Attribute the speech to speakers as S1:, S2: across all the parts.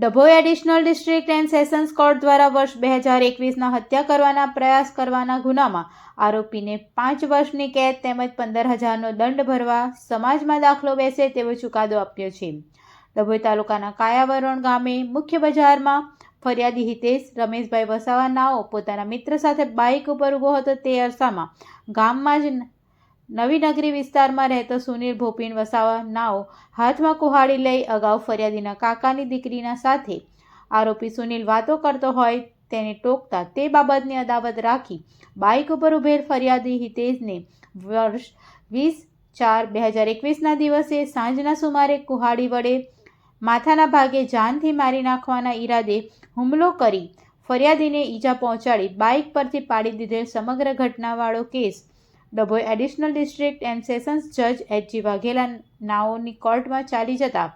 S1: Dabhoi additional district and sessions court દ્વારા વર્ષ બે હજાર એકવીસના હત્યા કરવાના પ્રયાસ કરવાના ગુનામાં આરોપીને પાંચ વર્ષની કેદ તેમજ પંદર હજારનો દંડ ભરવા સમાજમાં દાખલો બેસે તેવો ચુકાદો આપ્યો છે. ડભોઈ તાલુકાના કાયાવરણ ગામે મુખ્ય બજારમાં ફરિયાદી હિતેશ, રમેશભાઈ વસાવા નાઓ પોતાના મિત્ર સાથે બાઇક ઉપર ઊભો હતો તે અરસામાં ગામમાં જ નવી નગરી વિસ્તારમાં રહેતો સુનિલ ભોપીન વસાવા નાઓ હાથમાં કુહાડી લઈ અગાઉ ફરિયાદીના કાકાની દીકરીના સાથે આરોપી સુનિલ વાતો કરતો હોય તેને ટોકતા તે બાબતની અદાવત રાખી બાઇક ઉપર ઉભેલ ફરિયાદી હિતેશને વર્ષ વીસ ચાર બે હજાર એકવીસના દિવસે સાંજના સુમારે કુહાડી વડે માથાના ભાગે જાનથી મારી નાખવાના ઈરાદે હુમલો કરી ફરિયાદીને ઈજા પહોંચાડી બાઇક પરથી પાડી દીધેલ સમગ્ર ઘટનાવાળો case Dabhoi additional district and sessions જજ એચજી વાઘેલા નાઓની કોર્ટમાં ચાલી જતા.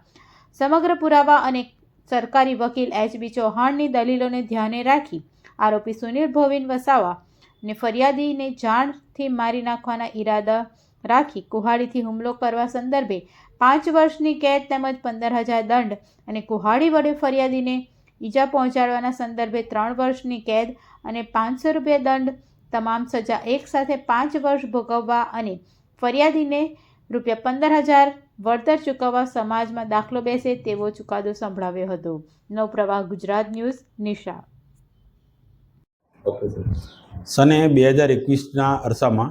S1: સમગ્ર પુરાવા અને સરકારી વકીલ એચ બી ચૌહાણની દલીલોને ધ્યાને રાખી આરોપી સુનિલ ભોવિન વસાવા ને ફરિયાદીને જાણથી મારી નાખવાના ઈરાદા રાખી કુહાડીથી હુમલો કરવા સંદર્ભે પાંચ વર્ષની કેદ તેમજ પંદર હજાર દંડ અને કુહાડી વડે ફરિયાદીને ઈજા પહોંચાડવાના સંદર્ભે ત્રણ વર્ષની કેદ અને પાંચસો રૂપિયા દંડ તમામ સજા એકસાથે પાંચ વર્ષ ભોગવવા અને ફરિયાદીને રૂપિયા પંદર હજાર વળતર ચૂકવવા સમાજમાં દાખલો બેસે તેવો ચુકાદો સંભળાવ્યો હતો. નવપ્રવાહ, ગુજરાત ન્યૂઝ, નિશા.
S2: સને બે હજાર એકવીસના અરસામાં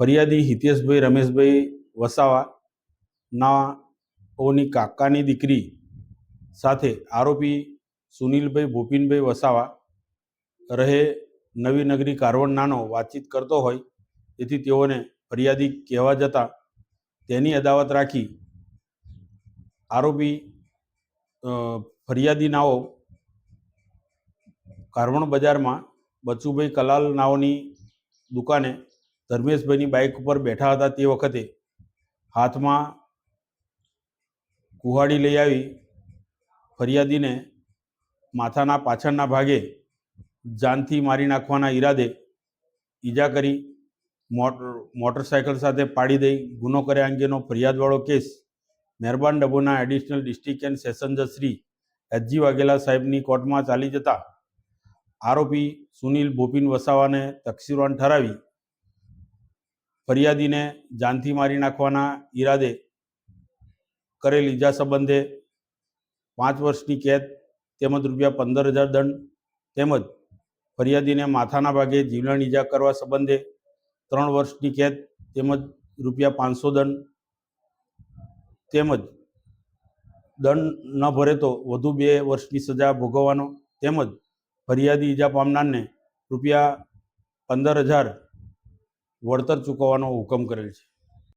S2: ફરિયાદી હિતેશભાઈ, રમેશભાઈ વસાવા નાઓની કાકાની દીકરી સાથે આરોપી સુનિલભાઈ ભૂપિનભાઈ વસાવા રહે નવી નગરી કારવણ નાનો વાતચીત કરતો હોય તેથી તેઓને ફરિયાદી કહેવા જતાં તેની અદાવત રાખી આરોપી ફરિયાદી નાઓ કારવણ બજારમાં બચુભાઈ કલાલ નાઓની દુકાને ધર્મેશભાઈની બાઇક ઉપર બેઠા હતા તે વખતે હાથમાં કુહાડી લઈ આવી ફરિયાદીને માથાના પાછળના ભાગે જાનથી મારી નાખવાના ઈરાદે ઈજા કરી મોટર મોટરસાયકલ સાથે પાડી દઈ, ગુનો કર્યા અંગેનો ફરિયાદવાળો કેસ, મહેરબાન ડભોના એડિશનલ ડિસ્ટ્રિક્ટ એન્ડ સેશન જજ એચજી વાઘેલા સાહેબની કોર્ટમાં ચાલી જતા આરોપી સુનિલ ભોપિન વસાવાને તકસીરવાન ઠરાવી ફરિયાદીને જાનથી મારી નાખવાના ઈરાદે કરેલ ઈજા સંબંધે પાંચ વર્ષની કેદ તેમજ રૂપિયા પંદર હજાર દંડ તેમજ ફરિયાદીને માથાના ભાગે જીવલેણ ઈજા કરવા સંબંધે ત્રણ વર્ષની કેદ તેમજ રૂપિયા પાંચસો દંડ તેમજ દંડ ન ભરે તો વધુ બે વર્ષની સજા ભોગવવાનો તેમજ ફરિયાદી ઈજા પામનારને રૂપિયા પંદર હજાર વળતર ચૂકવવાનો હુકમ કરેલ છે.